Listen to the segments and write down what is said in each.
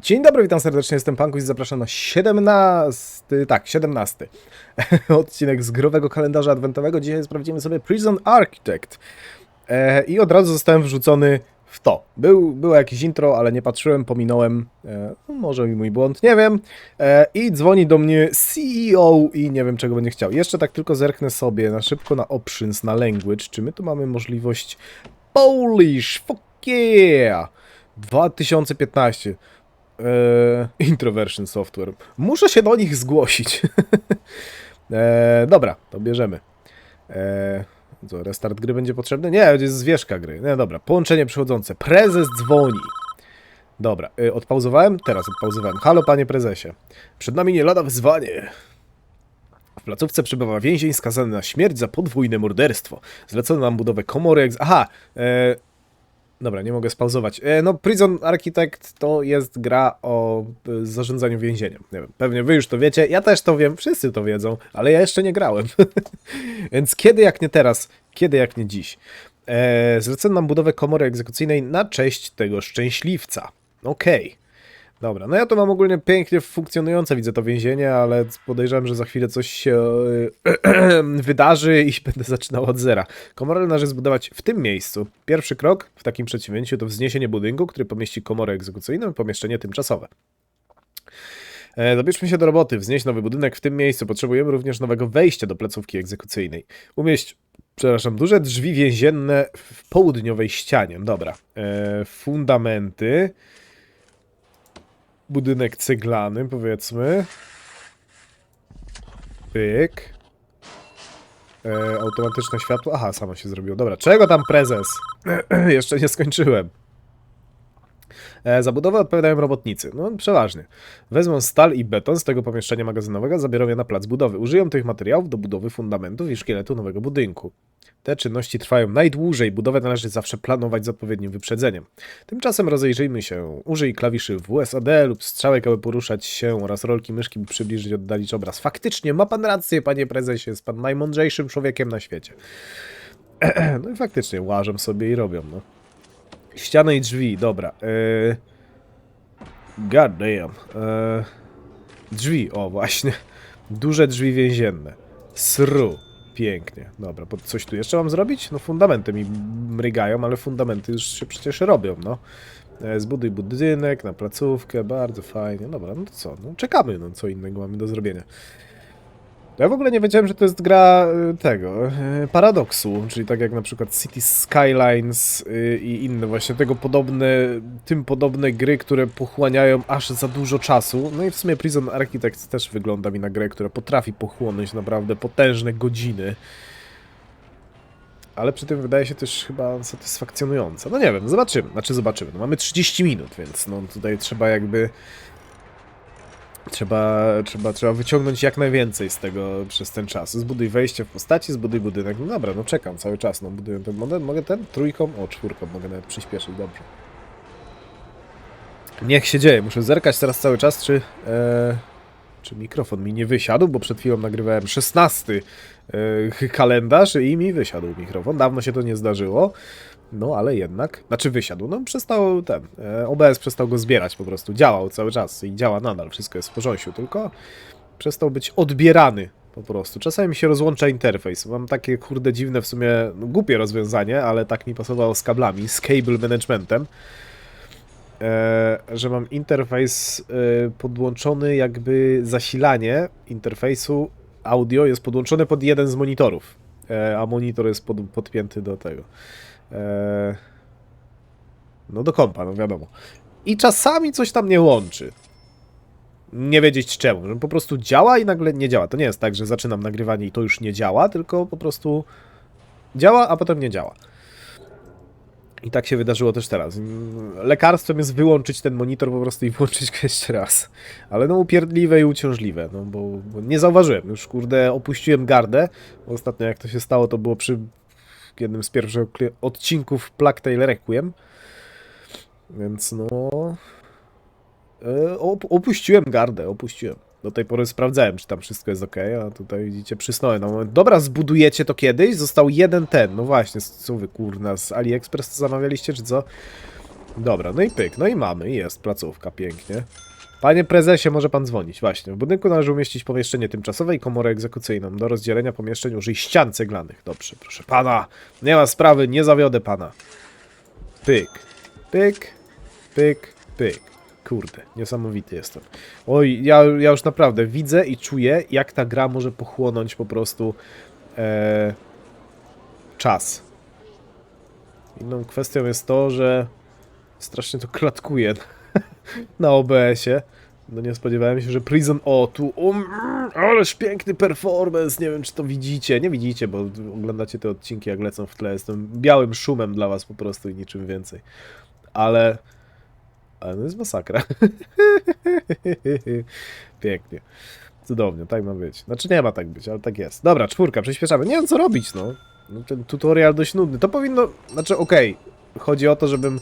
Dzień dobry, witam serdecznie, jestem Pankuś i zapraszam na 17, tak, 17 odcinek z growego kalendarza adwentowego. Dzisiaj sprawdzimy sobie Prison Architect e, i od razu zostałem wrzucony w to. Był, było jakieś intro, ale nie patrzyłem, pominąłem, e, no może i mój błąd, nie wiem. E, I dzwoni do mnie CEO i nie wiem czego będzie chciał. Jeszcze tak tylko zerknę sobie na szybko na options, na language, czy my tu mamy możliwość Polish, fuck yeah! 2015. Eee, Introversion Software. Muszę się do nich zgłosić. eee, dobra, to bierzemy. Eee, co, restart gry będzie potrzebny? Nie, jest zwierzka gry. Nie, dobra, połączenie przychodzące. Prezes dzwoni. Dobra, e, odpauzowałem? Teraz odpauzowałem. Halo, panie prezesie. Przed nami nie lada wyzwanie. W placówce przebywa więzień skazany na śmierć za podwójne morderstwo. Zlecono nam budowę komory... Aha, e, Dobra, nie mogę spauzować. E, no, Prison Architect to jest gra o e, zarządzaniu więzieniem. Nie wiem, pewnie wy już to wiecie, ja też to wiem, wszyscy to wiedzą, ale ja jeszcze nie grałem. Więc kiedy jak nie teraz, kiedy jak nie dziś. E, zlecono nam budowę komory egzekucyjnej na cześć tego szczęśliwca. Okej. Dobra, no ja to mam ogólnie pięknie funkcjonujące, widzę to więzienie, ale podejrzewam, że za chwilę coś się e, wydarzy i będę zaczynał od zera. Komorę należy zbudować w tym miejscu. Pierwszy krok w takim przedsięwzięciu to wzniesienie budynku, który pomieści komorę egzekucyjną i pomieszczenie tymczasowe. E, Zabierzmy się do roboty. Wznieść nowy budynek w tym miejscu. Potrzebujemy również nowego wejścia do placówki egzekucyjnej. Umieść, przepraszam, duże drzwi więzienne w południowej ścianie. Dobra. E, fundamenty. Budynek ceglany, powiedzmy. Pyk. E, automatyczne światło. Aha, samo się zrobiło. Dobra, czego tam prezes? Jeszcze nie skończyłem. E, za budowę odpowiadają robotnicy. No, przeważnie. Wezmą stal i beton z tego pomieszczenia magazynowego, zabiorą je na plac budowy. Użyją tych materiałów do budowy fundamentów i szkieletu nowego budynku. Te czynności trwają najdłużej, budowę należy zawsze planować z odpowiednim wyprzedzeniem. Tymczasem rozejrzyjmy się. Użyj klawiszy WSAD lub strzałek, aby poruszać się oraz rolki myszki, by przybliżyć, oddalić obraz. Faktycznie, ma pan rację, panie prezesie, jest pan najmądrzejszym człowiekiem na świecie. no i faktycznie, łażą sobie i robią, no. Ściany i drzwi, dobra. Yy... God damn. Yy... Drzwi, o właśnie. Duże drzwi więzienne. Sru. Pięknie. Dobra, bo coś tu jeszcze mam zrobić? No fundamenty mi mrygają, ale fundamenty już się przecież robią, no. E, Zbuduj budynek na placówkę, bardzo fajnie. Dobra, no to co? No czekamy, no co innego mamy do zrobienia. Ja w ogóle nie wiedziałem, że to jest gra y, tego, y, paradoksu, czyli tak jak na przykład City Skylines y, i inne właśnie tego podobne, tym podobne gry, które pochłaniają aż za dużo czasu. No i w sumie Prison Architect też wygląda mi na grę, która potrafi pochłonąć naprawdę potężne godziny. Ale przy tym wydaje się też chyba satysfakcjonująca. No nie wiem, zobaczymy. Znaczy zobaczymy. No mamy 30 minut, więc no tutaj trzeba jakby Trzeba, trzeba, trzeba wyciągnąć jak najwięcej z tego przez ten czas. Zbuduj wejście w postaci, zbuduj budynek. No dobra, no czekam cały czas, no buduję ten model. Mogę ten? Trójką? O, czwórką mogę nawet przyspieszyć, dobrze. Niech się dzieje, muszę zerkać teraz cały czas, czy... E, czy mikrofon mi nie wysiadł, bo przed chwilą nagrywałem 16 e, kalendarz i mi wysiadł mikrofon. Dawno się to nie zdarzyło. No, ale jednak, znaczy wysiadł, no przestał ten, e, OBS przestał go zbierać po prostu, działał cały czas i działa nadal, wszystko jest w porządku, tylko przestał być odbierany po prostu. Czasami mi się rozłącza interfejs, mam takie kurde dziwne w sumie, no, głupie rozwiązanie, ale tak mi pasowało z kablami, z cable managementem, e, że mam interfejs e, podłączony jakby zasilanie interfejsu. Audio jest podłączone pod jeden z monitorów, a monitor jest pod, podpięty do tego. Eee, no do kompa, no wiadomo. I czasami coś tam nie łączy. Nie wiedzieć czemu, że po prostu działa i nagle nie działa. To nie jest tak, że zaczynam nagrywanie i to już nie działa, tylko po prostu działa, a potem nie działa. I tak się wydarzyło też teraz. Lekarstwem jest wyłączyć ten monitor po prostu i włączyć go jeszcze raz. Ale no upierdliwe i uciążliwe, no bo, bo nie zauważyłem. Już kurde opuściłem gardę. Ostatnio jak to się stało, to było przy jednym z pierwszych odcinków Plague Tale Requiem. Więc no... E, op- opuściłem gardę, opuściłem. Do tej pory sprawdzałem, czy tam wszystko jest ok, a tutaj widzicie, przysnąłem na moment. Dobra, zbudujecie to kiedyś? Został jeden ten, no właśnie, co wy kurna, z AliExpress to zamawialiście, czy co? Dobra, no i pyk, no i mamy, jest placówka, pięknie. Panie prezesie, może pan dzwonić. Właśnie, w budynku należy umieścić pomieszczenie tymczasowe i komorę egzekucyjną. Do rozdzielenia pomieszczeń użyj ścian ceglanych. Dobrze, proszę pana. Nie ma sprawy, nie zawiodę pana. Pyk, pyk, pyk, pyk. Kurde, niesamowity jestem. Oj, ja, ja już naprawdę widzę i czuję, jak ta gra może pochłonąć po prostu e, czas. Inną kwestią jest to, że strasznie to klatkuje na OBS-ie. No nie spodziewałem się, że Prison... O, tu... Um, ależ piękny performance! Nie wiem, czy to widzicie. Nie widzicie, bo oglądacie te odcinki, jak lecą w tle. Jestem białym szumem dla was po prostu i niczym więcej. Ale... Ale no jest masakra. Pięknie. Cudownie, tak ma być. Znaczy nie ma tak być, ale tak jest. Dobra, czwórka, przyspieszamy. Nie wiem co robić, no. no ten tutorial dość nudny. To powinno... Znaczy okej, chodzi o to, żebym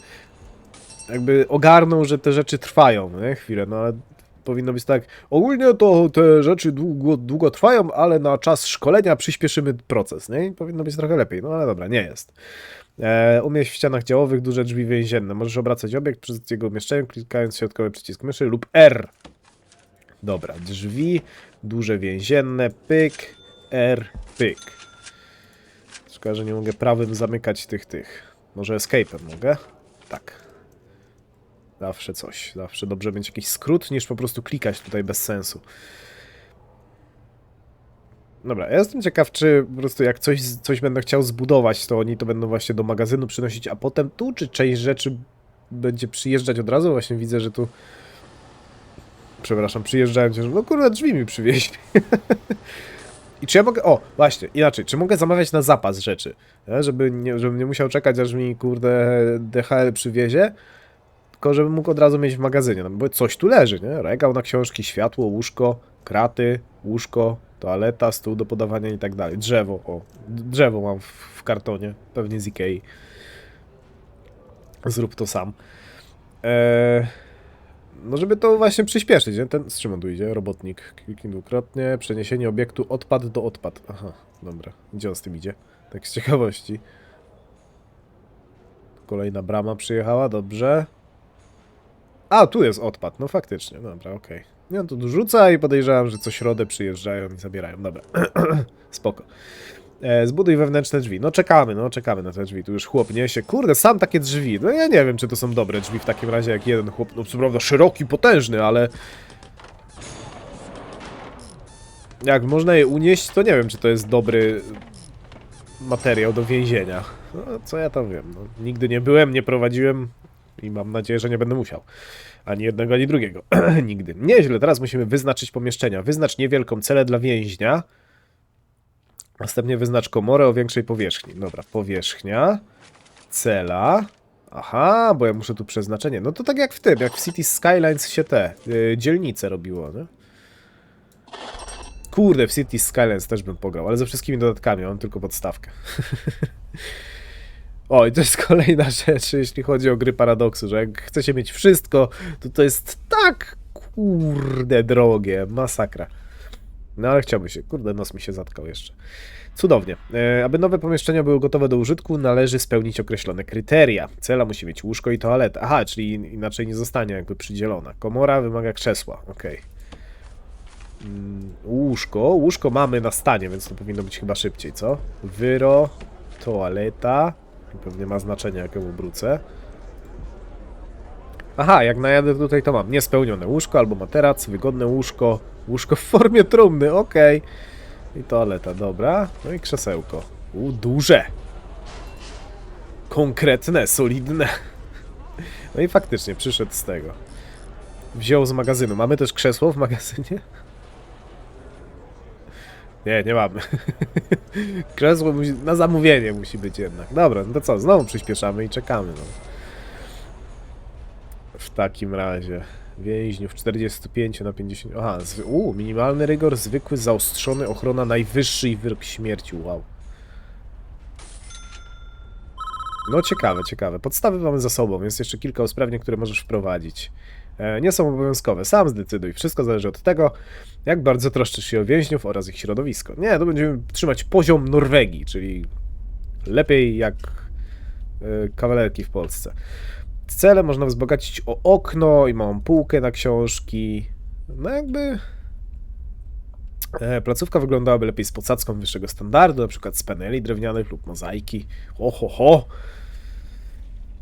jakby ogarnął, że te rzeczy trwają, nie? Chwilę, no ale powinno być tak. Ogólnie to te rzeczy długo, długo trwają, ale na czas szkolenia przyspieszymy proces, nie? I powinno być trochę lepiej, no ale dobra, nie jest. E, umieść w ścianach działowych duże drzwi więzienne. Możesz obracać obiekt przez jego umieszczenie, klikając środkowy przycisk myszy lub R. Dobra, drzwi, duże więzienne, pyk, R, pyk. Szkoda, że nie mogę prawym zamykać tych, tych. Może escape'em mogę? Tak. Zawsze coś. Zawsze dobrze mieć jakiś skrót, niż po prostu klikać tutaj bez sensu. Dobra, ja jestem ciekaw, czy po prostu jak coś, coś będę chciał zbudować, to oni to będą właśnie do magazynu przynosić, a potem tu, czy część rzeczy będzie przyjeżdżać od razu? Właśnie widzę, że tu... Przepraszam, przyjeżdżają cię, że no kurde, drzwi mi przywieźli. I czy ja mogę... O, właśnie, inaczej, czy mogę zamawiać na zapas rzeczy? Nie? Żeby nie, żebym nie musiał czekać, aż mi, kurde, DHL przywiezie, tylko żebym mógł od razu mieć w magazynie, no bo coś tu leży, nie? Regał na książki, światło, łóżko, kraty, łóżko, toaleta, stół do podawania i tak dalej. Drzewo, o, drzewo mam w, w kartonie, pewnie z Ikei. Zrób to sam. Eee, no żeby to właśnie przyspieszyć, nie? Ten, z czym on tu idzie? Robotnik. Kliknij dwukrotnie, przeniesienie obiektu odpad do odpad. Aha, dobra. Gdzie on z tym idzie? Tak z ciekawości. Kolejna brama przyjechała, dobrze. A, tu jest odpad, no faktycznie, dobra, okej. Nie, on tu rzuca i podejrzewam, że co środę przyjeżdżają i zabierają, dobra. Spoko. E, zbuduj wewnętrzne drzwi. No czekamy, no czekamy na te drzwi. Tu już chłop niesie. Kurde, sam takie drzwi. No ja nie wiem, czy to są dobre drzwi w takim razie, jak jeden chłop. No co prawda szeroki, potężny, ale... Jak można je unieść, to nie wiem, czy to jest dobry materiał do więzienia. No, co ja tam wiem. No, nigdy nie byłem, nie prowadziłem i mam nadzieję, że nie będę musiał. Ani jednego, ani drugiego. Nigdy. Nieźle, teraz musimy wyznaczyć pomieszczenia. Wyznacz niewielką celę dla więźnia. Następnie wyznacz komorę o większej powierzchni. Dobra, powierzchnia. Cela. Aha, bo ja muszę tu przeznaczenie. No to tak jak w tym, jak w City Skylines się te yy, dzielnice robiło, nie? Kurde, w City Skylines też bym pograł, ale ze wszystkimi dodatkami, mam tylko podstawkę. O, i to jest kolejna rzecz, jeśli chodzi o gry paradoksu, że jak chcecie mieć wszystko, to to jest tak kurde drogie, masakra. No ale chciałby się, kurde, nos mi się zatkał jeszcze. Cudownie. E, aby nowe pomieszczenia były gotowe do użytku, należy spełnić określone kryteria. Cela musi mieć łóżko i toaletę. Aha, czyli in- inaczej nie zostanie jakby przydzielona. Komora wymaga krzesła, okej. Mm, Łóżko, łóżko mamy na stanie, więc to powinno być chyba szybciej, co? Wyro, toaleta, Pewnie ma znaczenie, jak ją obrócę. Aha, jak najadę tutaj, to mam niespełnione łóżko albo materac, wygodne łóżko, łóżko w formie trumny, okej. I toaleta, dobra. No i krzesełko. U, duże. Konkretne, solidne. No i faktycznie, przyszedł z tego. Wziął z magazynu. Mamy też krzesło w magazynie? Nie, nie mamy. Krzesło musi, na zamówienie musi być jednak. Dobra, no to co, znowu przyspieszamy i czekamy. No. W takim razie. Więźniów 45 na 50. Aha. U, minimalny rygor, zwykły, zaostrzony, ochrona najwyższy i wyrok śmierci. Wow. No ciekawe, ciekawe. Podstawy mamy za sobą, jest jeszcze kilka usprawnień, które możesz wprowadzić. E, nie są obowiązkowe, sam zdecyduj. Wszystko zależy od tego, jak bardzo troszczysz się o więźniów oraz ich środowisko. Nie, to będziemy trzymać poziom Norwegii, czyli lepiej jak e, kawalerki w Polsce. cele można wzbogacić o okno i małą półkę na książki. No jakby... E, placówka wyglądałaby lepiej z posadzką wyższego standardu, na przykład z paneli drewnianych lub mozaiki. Ho, ho, ho!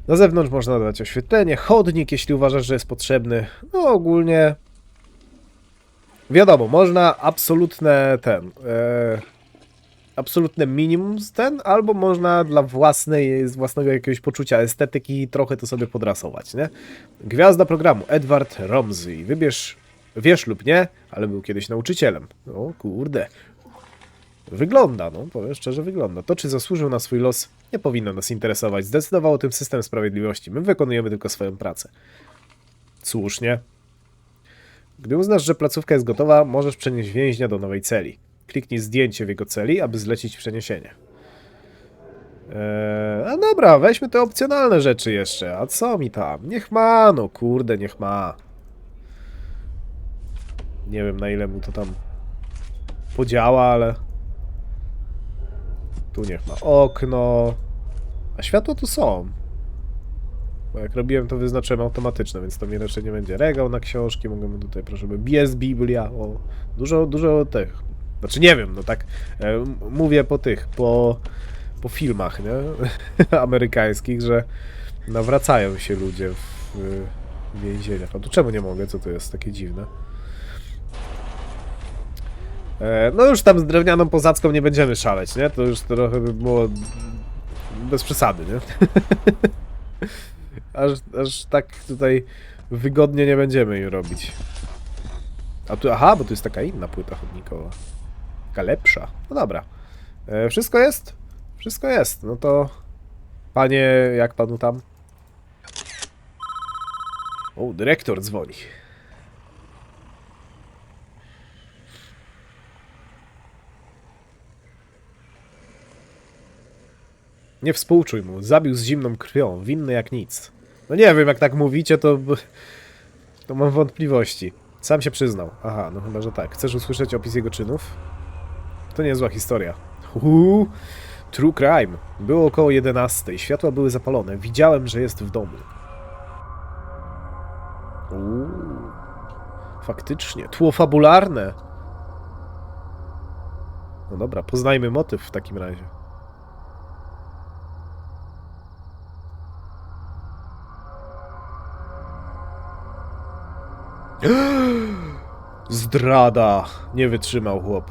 Na zewnątrz można dodać oświetlenie, chodnik, jeśli uważasz, że jest potrzebny. No ogólnie... Wiadomo, można absolutne ten... E, absolutne minimum z ten, albo można dla własnej, z własnego jakiegoś poczucia estetyki trochę to sobie podrasować, nie? Gwiazda programu Edward Romsey. Wybierz, wiesz lub nie, ale był kiedyś nauczycielem. O kurde. Wygląda, no powiem szczerze, wygląda. To, czy zasłużył na swój los, nie powinno nas interesować. Zdecydował o tym system sprawiedliwości. My wykonujemy tylko swoją pracę. Słusznie. Gdy uznasz, że placówka jest gotowa, możesz przenieść więźnia do nowej celi. Kliknij zdjęcie w jego celi, aby zlecić przeniesienie. Eee, a dobra, weźmy te opcjonalne rzeczy jeszcze. A co mi tam? Niech ma, no kurde, niech ma. Nie wiem na ile mu to tam podziała, ale... Tu niech ma okno. A światła tu są. Bo jak robiłem, to wyznaczyłem automatyczne, więc to mi raczej nie będzie regał na książki. Możemy tutaj, proszę, jest Biblia. O, dużo, dużo tych. Znaczy nie wiem, no tak e, mówię po tych, po, po filmach, nie? Amerykańskich, że nawracają się ludzie w, w więzieniach. A tu czemu nie mogę? Co to jest takie dziwne? E, No już tam z drewnianą pozacką nie będziemy szaleć, nie? To już trochę by było bez przesady, nie? aż, aż tak tutaj wygodnie nie będziemy im robić. A tu, aha, bo tu jest taka inna płyta chodnikowa. Taka lepsza. No dobra. E, wszystko jest? Wszystko jest. No to... Panie, jak panu tam? O, dyrektor dzwoni. Nie współczuj mu, zabił z zimną krwią, winny jak nic. No nie wiem, jak tak mówicie, to... To mam wątpliwości. Sam się przyznał. Aha, no chyba, że tak. Chcesz usłyszeć opis jego czynów? To niezła historia. True crime. Było około 11. Światła były zapalone. Widziałem, że jest w domu. Uuu. Faktycznie. Tło fabularne. No dobra, poznajmy motyw w takim razie. Zdrada. Nie wytrzymał chłop.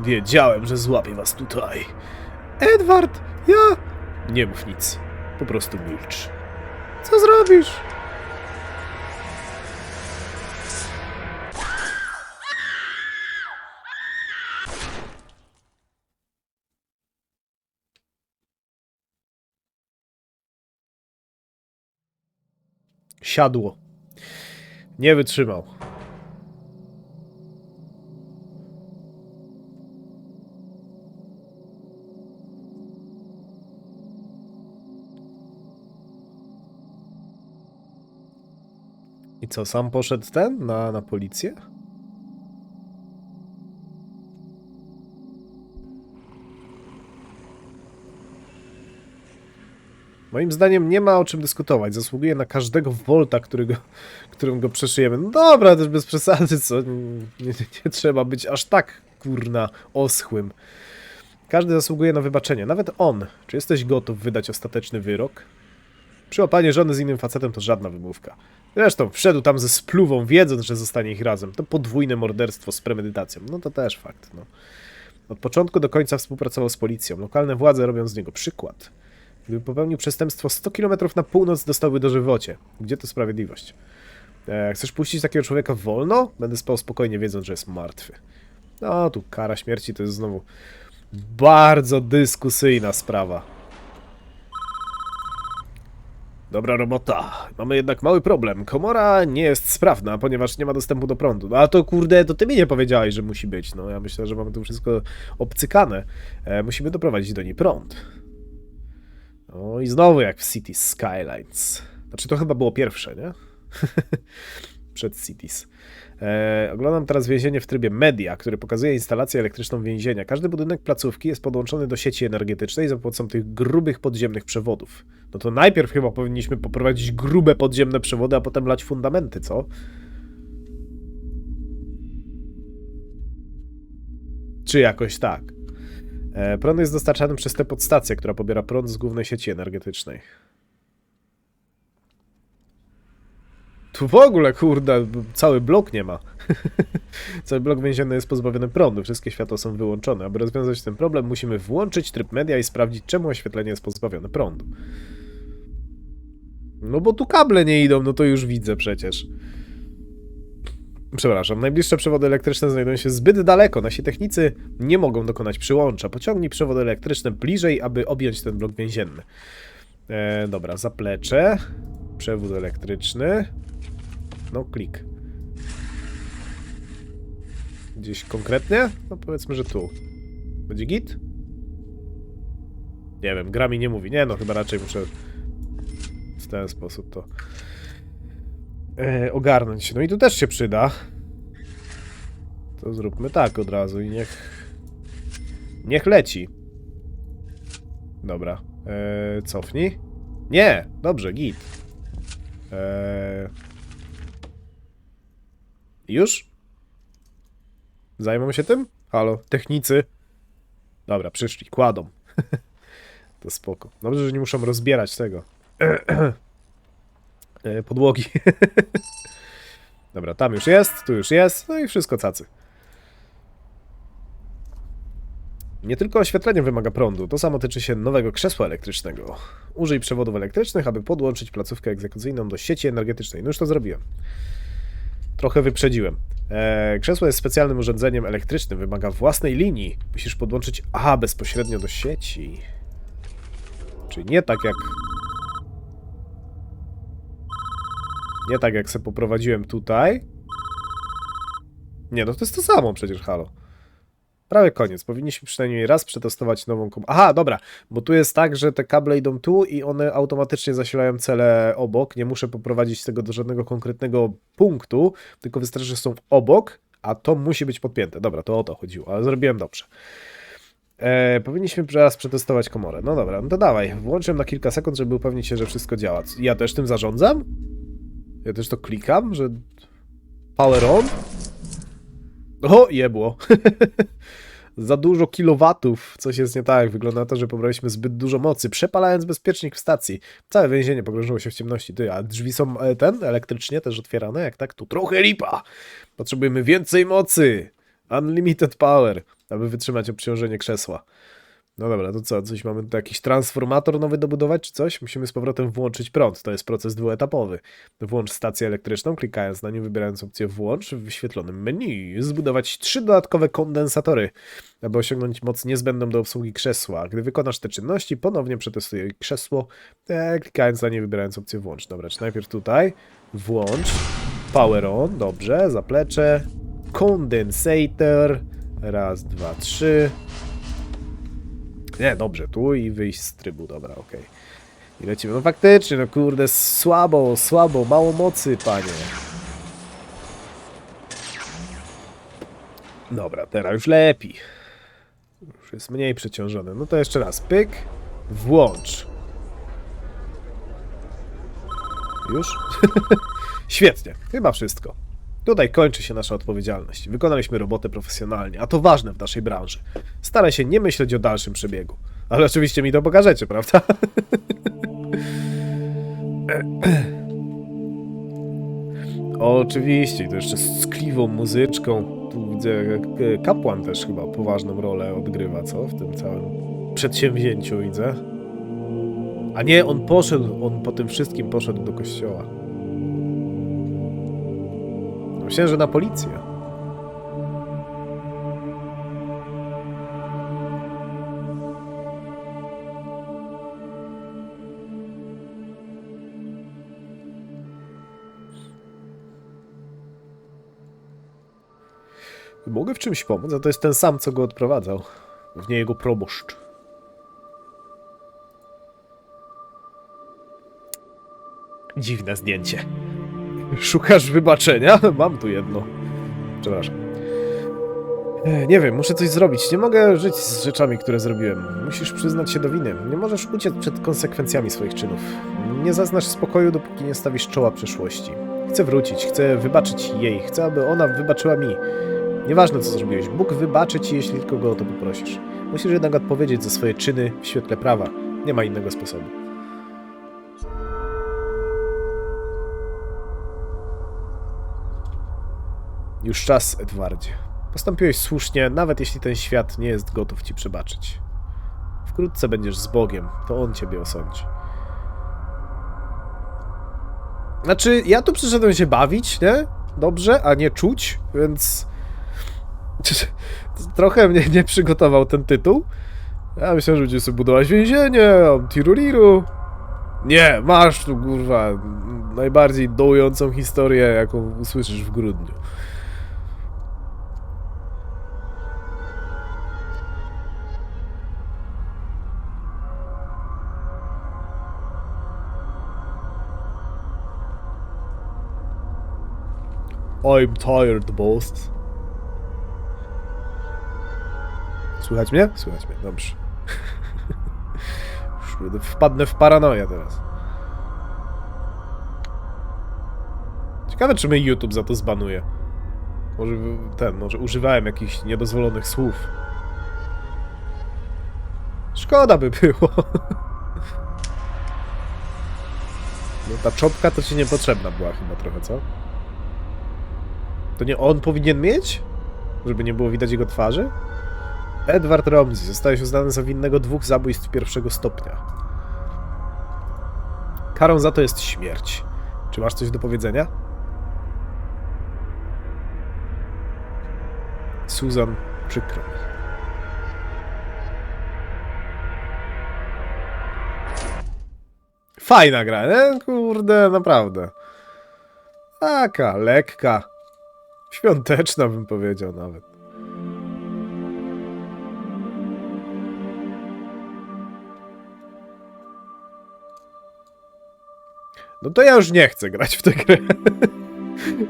Wiedziałem, że złapię was tutaj. Edward, ja... Nie mów nic. Po prostu milcz. Co zrobisz? Siadło. Nie wytrzymał. I co, sam poszedł ten na, na policję? Moim zdaniem nie ma o czym dyskutować. Zasługuje na każdego wolta, którego, którym go przeszyjemy. No dobra, też bez przesady, co? Nie, nie, nie trzeba być aż tak, kurna, oschłym. Każdy zasługuje na wybaczenie, nawet on. Czy jesteś gotów wydać ostateczny wyrok? Przyłapanie żony z innym facetem to żadna wymówka. Zresztą wszedł tam ze spluwą, wiedząc, że zostanie ich razem. To podwójne morderstwo z premedytacją. No to też fakt, no. Od początku do końca współpracował z policją. Lokalne władze robią z niego przykład. Gdyby popełnił przestępstwo 100 km na północ, dostałby dożywocie. Gdzie to sprawiedliwość? E, chcesz puścić takiego człowieka wolno? Będę spał spokojnie, wiedząc, że jest martwy. No, tu kara śmierci to jest znowu bardzo dyskusyjna sprawa. Dobra robota. Mamy jednak mały problem. Komora nie jest sprawna, ponieważ nie ma dostępu do prądu. No a to kurde, to ty mi nie powiedziałeś, że musi być. No ja myślę, że mamy tu wszystko obcykane. E, musimy doprowadzić do niej prąd. O i znowu jak w City Skylines. Znaczy to chyba było pierwsze, nie? przed Cities. E, oglądam teraz więzienie w trybie media, który pokazuje instalację elektryczną więzienia. Każdy budynek placówki jest podłączony do sieci energetycznej za pomocą tych grubych podziemnych przewodów. No to najpierw chyba powinniśmy poprowadzić grube podziemne przewody, a potem lać fundamenty, co? Czy jakoś tak. E, prąd jest dostarczany przez tę podstację, która pobiera prąd z głównej sieci energetycznej. Tu w ogóle, kurde, cały blok nie ma. cały blok więzienny jest pozbawiony prądu, wszystkie światła są wyłączone. Aby rozwiązać ten problem, musimy włączyć tryb media i sprawdzić, czemu oświetlenie jest pozbawione prądu. No bo tu kable nie idą, no to już widzę przecież. Przepraszam, najbliższe przewody elektryczne znajdują się zbyt daleko. Nasi technicy nie mogą dokonać przyłącza. Pociągnij przewody elektryczne bliżej, aby objąć ten blok więzienny. E, dobra, zaplecze. Przewód elektryczny. No, klik. Gdzieś konkretnie? No powiedzmy, że tu. Będzie git? Nie wiem, gra mi nie mówi. Nie no, chyba raczej muszę w ten sposób to e, ogarnąć. No i tu też się przyda. To zróbmy tak od razu i niech niech leci. Dobra. E, cofnij. Nie! Dobrze, git. E, już? Zajmą się tym? Halo, technicy. Dobra, przyszli, kładą. to spoko. Dobrze, że nie muszą rozbierać tego. E, podłogi. Dobra, tam już jest, tu już jest, no i wszystko cacy. Nie tylko oświetlenie wymaga prądu, to samo tyczy się nowego krzesła elektrycznego. Użyj przewodów elektrycznych, aby podłączyć placówkę egzekucyjną do sieci energetycznej. No już to zrobiłem. Trochę wyprzedziłem. Eee, krzesło jest specjalnym urządzeniem elektrycznym, wymaga własnej linii. Musisz podłączyć A bezpośrednio do sieci. Czyli nie tak jak Nie tak jak se poprowadziłem tutaj. Nie, no to jest to samo przecież, halo. Prawie koniec. Powinniśmy przynajmniej raz przetestować nową kom... Aha, dobra, bo tu jest tak, że te kable idą tu i one automatycznie zasilają cele obok. Nie muszę poprowadzić tego do żadnego konkretnego punktu, tylko wystarczy, że są obok, a to musi być podpięte. Dobra, to o to chodziło, ale zrobiłem dobrze. E, powinniśmy raz przetestować komorę. No dobra, no to dawaj. Włączę na kilka sekund, żeby upewnić się, że wszystko działa. Ja też tym zarządzam? Ja też to klikam, że power on? O, jebło. Za dużo kilowatów. Coś jest nie tak. Wygląda na to, że pobraliśmy zbyt dużo mocy, przepalając bezpiecznik w stacji. Całe więzienie pogrążyło się w ciemności. Ty, a drzwi są e, ten, elektrycznie też otwierane? Jak tak, tu trochę lipa. Potrzebujemy więcej mocy. Unlimited power, aby wytrzymać obciążenie krzesła. No dobra, to co? Coś mamy tu jakiś transformator nowy dobudować, czy coś? Musimy z powrotem włączyć prąd. To jest proces dwuetapowy. Włącz stację elektryczną, klikając na nie, wybierając opcję włącz w wyświetlonym menu. Zbudować trzy dodatkowe kondensatory, aby osiągnąć moc niezbędną do obsługi krzesła. Gdy wykonasz te czynności, ponownie przetestuj krzesło, e, klikając na nie, wybierając opcję włącz. Dobra, czy najpierw tutaj włącz, power on, dobrze, zaplecze, kondensator, raz, dwa, trzy, nie, dobrze, tu i wyjść z trybu, dobra, okej. I lecimy. No faktycznie, no kurde, słabo, słabo, mało mocy, panie. Dobra, teraz już lepiej. Już jest mniej przeciążone. No to jeszcze raz, pyk, włącz. Już? Świetnie, chyba wszystko. Tutaj kończy się nasza odpowiedzialność. Wykonaliśmy robotę profesjonalnie, a to ważne w naszej branży. Staraj się nie myśleć o dalszym przebiegu. Ale oczywiście mi to pokażecie, prawda? Oczywiście, to jeszcze z tkliwą muzyczką. Tu widzę, e, kapłan też chyba poważną rolę odgrywa, co? W tym całym przedsięwzięciu widzę. A nie, on poszedł, on po tym wszystkim poszedł do kościoła. Myślałem, że na policję. Mogę w czymś pomóc, a to jest ten sam, co go odprowadzał. W nie jego proboszcz. Dziwne zdjęcie. Szukasz wybaczenia? Mam tu jedno. Przepraszam. E, Nie wiem, muszę coś zrobić. Nie mogę żyć z rzeczami, które zrobiłem. Musisz przyznać się do winy. Nie możesz uciec przed konsekwencjami swoich czynów. Nie zaznasz spokoju, dopóki nie stawisz czoła przeszłości. Chcę wrócić, chcę wybaczyć jej, chcę, aby ona wybaczyła mi. Nieważne, co zrobiłeś, Bóg wybaczy ci, jeśli tylko go o to poprosisz. Musisz jednak odpowiedzieć za swoje czyny w świetle prawa. Nie ma innego sposobu. Już czas, Edwardzie. Postąpiłeś słusznie, nawet jeśli ten świat nie jest gotów ci przebaczyć. Wkrótce będziesz z Bogiem, to On ciebie osądzi. Znaczy, ja tu przyszedłem się bawić, nie? Dobrze, a nie czuć, więc... Trochę mnie nie przygotował ten tytuł. Ja myślałem, że będziemy sobie budować więzienie, tiruriru. Nie, masz tu, kurwa, najbardziej dołującą historię, jaką usłyszysz w grudniu. I'm tired, boss. Słychać mnie? Słychać mnie, dobrze. Wpadnę w paranoję teraz. Ciekawe, czy mnie YouTube za to zbanuje. Może ten, może używałem jakichś niedozwolonych słów. Szkoda by było. No ta czopka to ci niepotrzebna była chyba trochę, co? To nie on powinien mieć? Żeby nie było widać jego twarzy? Edward Romsey zostałeś uznany za winnego dwóch zabójstw pierwszego stopnia. Karą za to jest śmierć. Czy masz coś do powiedzenia? Susan, przykro mi. Fajna gra, nie? Kurde, naprawdę. Taka, lekka. Świąteczna bym powiedział nawet. No to ja już nie chcę grać w tę grę.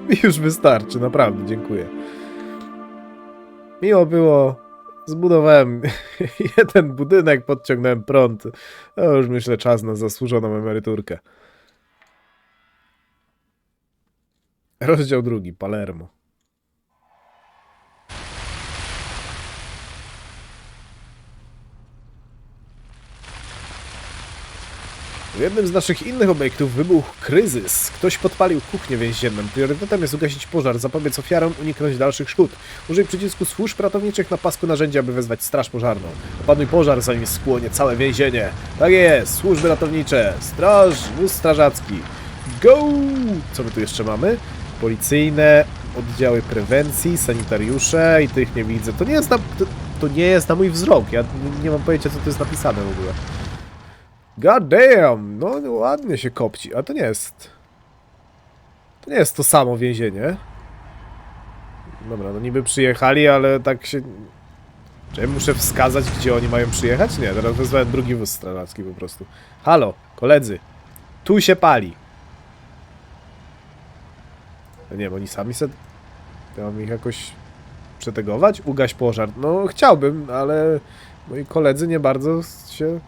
Mi już wystarczy, naprawdę, dziękuję. Miło było. Zbudowałem jeden budynek, podciągnąłem prąd. To już myślę czas na zasłużoną emeryturkę. Rozdział drugi, Palermo. W jednym z naszych innych obiektów wybuchł kryzys. Ktoś podpalił kuchnię więzienną. Priorytetem jest ugasić pożar, zapobiec ofiarom, uniknąć dalszych szkód. Użyj przycisku służb ratowniczych na pasku narzędzia, aby wezwać straż pożarną. Opanuj pożar, zanim spłonie całe więzienie. Tak jest, służby ratownicze, straż, wóz strażacki. Go! Co my tu jeszcze mamy? Policyjne, oddziały prewencji, sanitariusze i tych nie widzę. To nie jest na, to, to nie jest na mój wzrok. Ja nie mam pojęcia, co tu jest napisane w ogóle. God damn! No ładnie się kopci. A to nie jest... To nie jest to samo więzienie. Dobra, no niby przyjechali, ale tak się... Czy ja muszę wskazać, gdzie oni mają przyjechać? Nie, teraz wezwałem drugi wóz strażacki po prostu. Halo, koledzy. Tu się pali. Ja nie wiem, oni sami se... Ja mam ich jakoś przetegować? Ugaś pożar. No chciałbym, ale moi koledzy nie bardzo się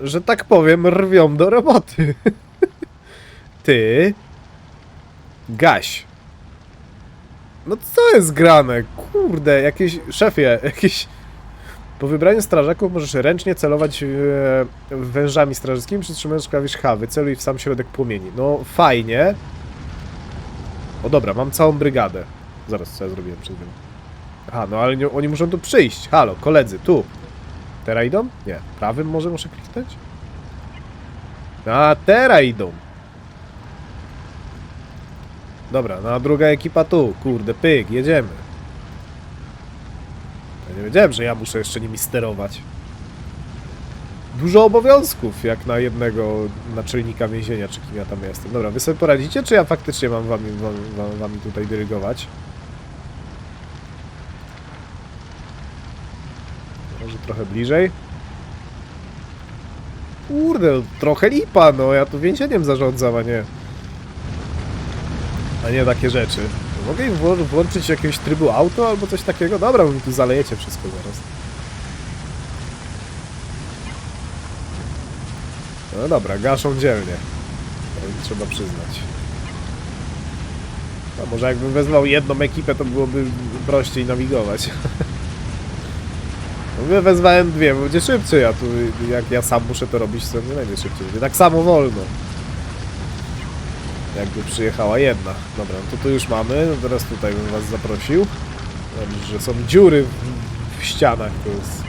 że tak powiem, rwią do roboty. Ty. Gaś. No co jest grane? Kurde, jakieś... Szefie, jakieś... Po wybraniu strażaków możesz ręcznie celować w wężami strażackimi, przytrzymując klawisz H. Wyceluj w sam środek płomieni. No, fajnie. O dobra, mam całą brygadę. Zaraz, co ja zrobiłem przed chwilą. Aha, no ale nie, oni muszą tu przyjść. Halo, koledzy, tu. Teraz idą? Nie. Prawym może muszę kliknąć? A, teraz idą. Dobra, no a druga ekipa tu. Kurde, pyk, jedziemy. Ja nie wiedziałem, że ja muszę jeszcze nimi sterować. Dużo obowiązków, jak na jednego naczelnika więzienia, czy kim ja tam jestem. Dobra, wy sobie poradzicie, czy ja faktycznie mam wami, wam, wam, wami tutaj dyrygować? Może trochę bliżej. kurde, trochę lipa, no ja tu więzieniem zarządzam, a nie... A nie takie rzeczy. Mogę im włączyć jakiegoś trybu auto albo coś takiego? Dobra, bo mi tu zalejecie wszystko zaraz. No dobra, gaszą dzielnie. To trzeba przyznać. No może jakbym wezwał jedną ekipę, to byłoby prościej nawigować. Ja wezwałem dwie, bo będzie szybciej, a tu jak ja sam muszę to robić, to nie będzie szybciej. Będzie tak samo wolno. Jakby przyjechała jedna. Dobra, no to tu już mamy. No teraz tutaj bym was zaprosił. Dobrze, że są dziury w, w ścianach, to jest...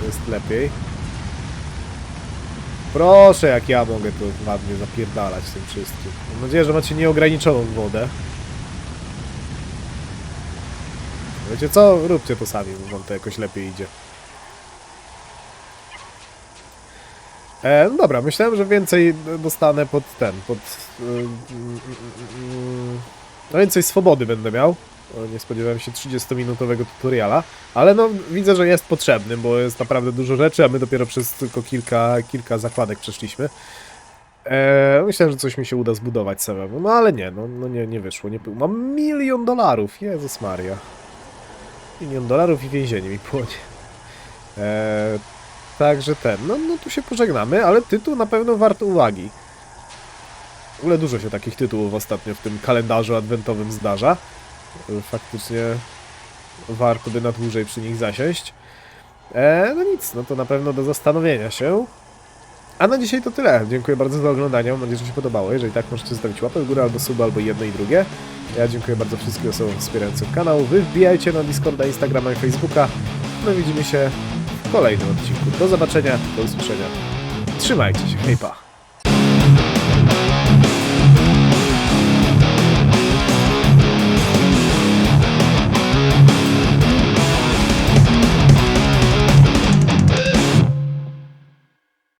To jest lepiej. Proszę, jak ja mogę to ładnie zapierdalać tym wszystkim. Mam nadzieję, że macie nieograniczoną wodę. Wiecie co? Róbcie to sami, bo wam to jakoś lepiej idzie. E, no dobra, myślałem, że więcej dostanę pod ten, pod... y, y, y, y, No więcej swobody będę miał. Nie spodziewałem się 30-minutowego tutoriala, ale no widzę, że jest potrzebny, bo jest naprawdę dużo rzeczy, a my dopiero przez tylko kilka, kilka zakładek przeszliśmy. E, myślałem, że coś mi się uda zbudować samemu, no ale nie, no, no nie, nie wyszło. Nie, mam milion dolarów, Jezus Maria. Milion dolarów i więzienie mi płonie. E, także ten, no, no tu się pożegnamy, ale tytuł na pewno wart uwagi. W ogóle dużo się takich tytułów ostatnio w tym kalendarzu adwentowym zdarza. E, Faktycznie warto by na dłużej przy nich zasiąść. E, no nic, no to na pewno do zastanowienia się. A na dzisiaj to tyle. Dziękuję bardzo za oglądanie. Mam nadzieję, że się podobało. Jeżeli tak, możecie zostawić łapę w górę albo suba, albo jedno i drugie. Ja dziękuję bardzo wszystkim osobom wspierającym kanał. Wy wbijajcie na Discorda, Instagrama i Facebooka. No widzimy się w kolejnym odcinku. Do zobaczenia, do usłyszenia. Trzymajcie się, hej pa.